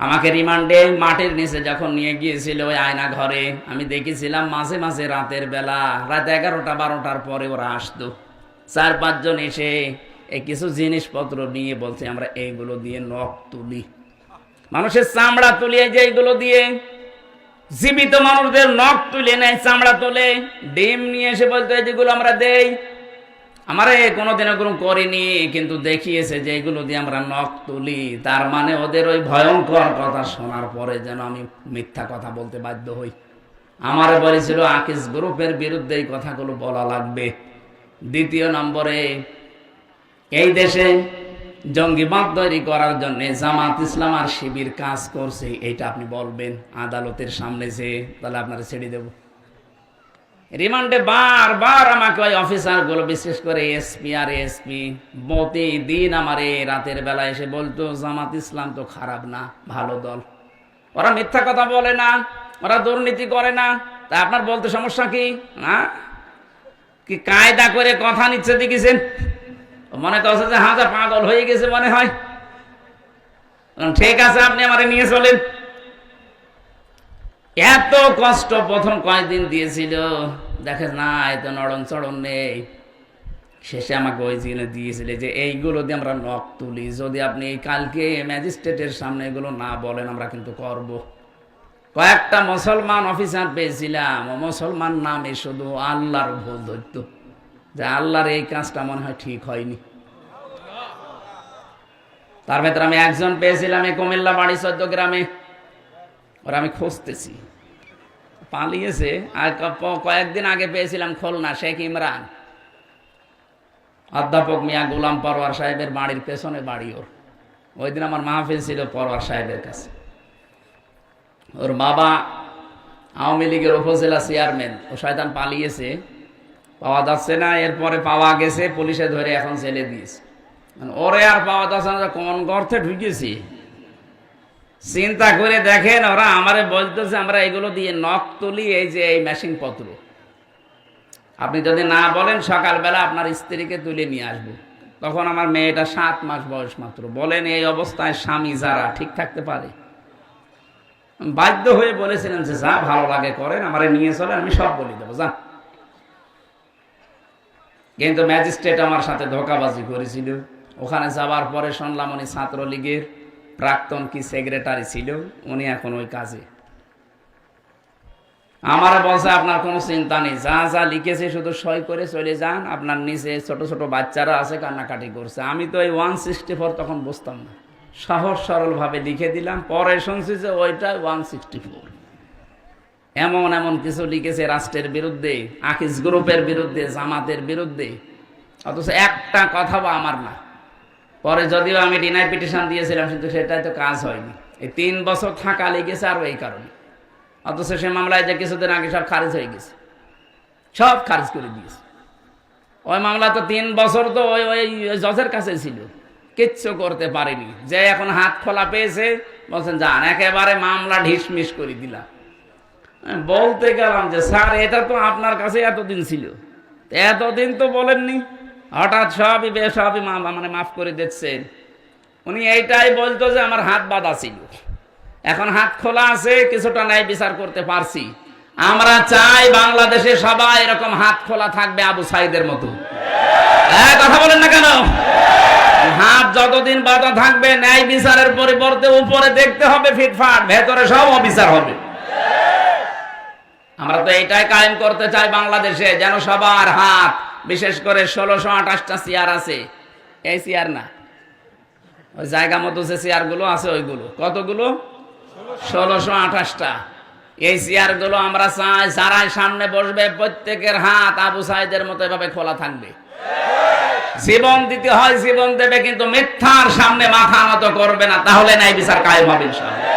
আমাকে রিমান্ডে মাটির নিচে যখন নিয়ে গিয়েছিল ওই আয়না ঘরে, আমি দেখেছিলাম মাঝে মাঝে রাতের বেলা, রাত এগারোটা বারোটার পরে ওরা আসতো। চার পাঁচজন এসে এই কিছু জিনিসপত্র নিয়ে বলছে, আমরা এইগুলো দিয়ে নখ তুলি। মানুষের চামড়া তুলি এই যে এইগুলো দিয়ে জীবিত মানুষদের নখ তুলে নেয়, চামড়া তোলে, ডিম নিয়ে এসে বলতো যেগুলো আমরা দেই আমারে কোনোদিনও কোনো করিনি, কিন্তু দেখিয়েছে যে এগুলো দিয়ে আমরা নখ তুলি। তার মানে ওদের ওই ভয়ঙ্কর কথা শোনার পরে যেন আমি মিথ্যা কথা বলতে বাধ্য হই। আমার বলেছিল, আকিস গ্রুপের বিরুদ্ধে এই কথাগুলো বলা লাগবে। দ্বিতীয় নম্বরে, এই দেশে জঙ্গিবাদ তৈরি করার জন্য জামাত ইসলাম আর শিবির কাজ করছে, এটা আপনি বলবেন আদালতের সামনে যে, তাহলে আপনারা ছেড়ে দেবো। রিমান্ডে বারবার আমাকে ওই অফিসারগুলো বিশেষ করে এসপি আর এসপি, প্রতিদিন আমার এই রাতের বেলা এসে বলতো, জামাত ইসলাম তো খারাপ না, ভালো দল। ওরা মিথ্যা কথা বলে না, ওরা দুর্নীতি করে না। তা আপনার বলতে সমস্যা কি? না কি কায়দা করে কথা নিচ্ছে দেখেছেন? মনে করছে যে হাজা পাগল হয়ে গেছে মনে হয়। ঠিক আছে, আপনি আমার নিয়ে চলেন। এত কষ্ট প্রথম কয়েকদিন দিয়েছিল। দেখে না এত নড়ন চড়ন নেই। শেষে আমাকে ওই জিনে দিয়েছিল যে, এইগুলো দিয়ে আমরা নখ তুলি। যদি আপনি এই কালকে ম্যাজিস্ট্রেটের সামনে এগুলো না বলেন, আমরা কিন্তু করব। কয়েকটা মুসলমান অফিসার পেয়েছিলাম। মুসলমান নামে শুধু আল্লাহর ভুল ধরত। যে আল্লাহর এই কাজটা মনে হয় ঠিক হয়নি। তার ভেতরে আমি একজন পেয়েছিলাম এই কুমিল্লা বাড়ি চোদ্দ গ্রামে। ওরা আমি খুঁজতেছি। পালিয়েছে আর কয়েকদিন আগে পেয়েছিলাম খুলনা, শেখ ইমরান। অধ্যাপক মিয়া গোলাম পরওয়ার সাহেবের বাড়ির পেছনে বাড়ি ওর। ওই দিন আমার মাহফিল ছিল পরওয়ার সাহেবের কাছে। ওর বাবা আওয়ামী লীগের উপজেলা চেয়ারম্যান। ও শয়তান পালিয়েছে, পাওয়া যাচ্ছে না, এরপরে পাওয়া গেছে, পুলিশে ধরে এখন ছেলে দিয়েছে। মানে ওরে আর পাওয়া যাচ্ছে না, কোন গর্তে ঢুকেছি? চিন্তা করে দেখেন, ওরা আমারে বলতেছে, আমরা এগুলো দিয়ে নখ তুলি, এই যে এই মেশিন পত্র। আপনি যদি না বলেন, সকালবেলা আপনার স্ত্রীকে তুলে নিয়ে আসব। তখন আমার মেয়েটা সাত মাস বয়স মাত্র। বলেন, এই অবস্থায় স্বামী যারা, ঠিক থাকতে পারে? বাধ্য হয়ে বলেছিলেন যে, যা ভালো লাগে করেন, আমারে নিয়ে চলেন, আমি সব বলে দেবো, যা। কিন্তু ম্যাজিস্ট্রেট আমার সাথে ধোকাবাজি করেছিল। ওখানে যাওয়ার পরে শুনলাম উনি ছাত্রলীগের। প্রাক্তন কি সেক্রেটারি ছিল? উনি এখন ওই কাজে। আমার বলছে, আপনার কোনো চিন্তা নেই। যা যা লিখেছে শুধু সই করে চলে যান। আপনার নিচে ছোট ছোট বাচ্চারা আছে, কান্নাকাটি করছে। আমি তো এই ওয়ান সিক্সটি ফোর তখন বুঝতাম না। সহজ, সরলভাবে লিখে দিলাম। পরে শুনছি যে ওইটা ওয়ান সিক্সটি ফোর এমন এমন কিছু লিখেছে রাষ্ট্রের বিরুদ্ধে আকিস গ্রুপের বিরুদ্ধে, জামাতের বিরুদ্ধে। অথচ একটা কথা বা আমার না। পরে যদিও আমি ডিনাই পিটিশন দিয়েছিলাম, কিন্তু সেটাই তো কাজ হয়নি। এই তিন বছর থাকা লেগেছে আরও এই কারণে। অথচ সে মামলায় যে কিছুদিন আগে সব খারিজ হয়ে গেছে। সব খারিজ করে দিয়েছে। ওই মামলা তো তিন বছর তো ওই ওই জজের কাছে ছিল। কিচ্ছু করতে পারেনি। যে এখন হাত খোলা পেয়েছে, বলছেন যান একেবারে মামলা ঢিসমিস করে দিলাম। বলতে গেলাম যে, স্যার, এটা তো আপনার কাছে এতদিন ছিল। এতদিন তো বলেননি। হঠাৎ সবই বে সবই মা মানে মাফ করে দিচ্ছেন উনি এইটাই বলতো যে আমার হাত বাঁধা ছিল। এখন হাত খোলা আছে, কিছুটা ন্যায় বিচার করতে পারছি। আমরা চাই বাংলাদেশে সবাই এরকম হাত খোলা থাকবে আবু সাইদের মতো। কথা বলেন না কেন? হাত যতদিন বাধা থাকবে, ন্যায় বিচারের পরিবর্তে উপরে দেখতে হবে ফিটফাট, ভেতরে সব অবিচার হবে। আমরা তো এইটাই কায়েম করতে চাই বাংলাদেশে, যেন সবার হাত বিশেষ করে ষোলোশো আঠাশটা চেয়ার আছে। এই চেয়ার না। ওই জায়গা মতো যে চেয়ারগুলো আছে ওইগুলো। কতগুলো? ষোলোশো আঠাশটা। এই চেয়ারগুলো আমরা চাই, যারাই সামনে বসবে, প্রত্যেকের হাত আবু সাইদের মতো এভাবে খোলা থাকবে। জীবন দিতে হয়, জীবন দেবে, কিন্তু মিথ্যার সামনে মাথা নত করবে না। তাহলে নাই বিচার কায়েম হবে, ইনশাআল্লাহ।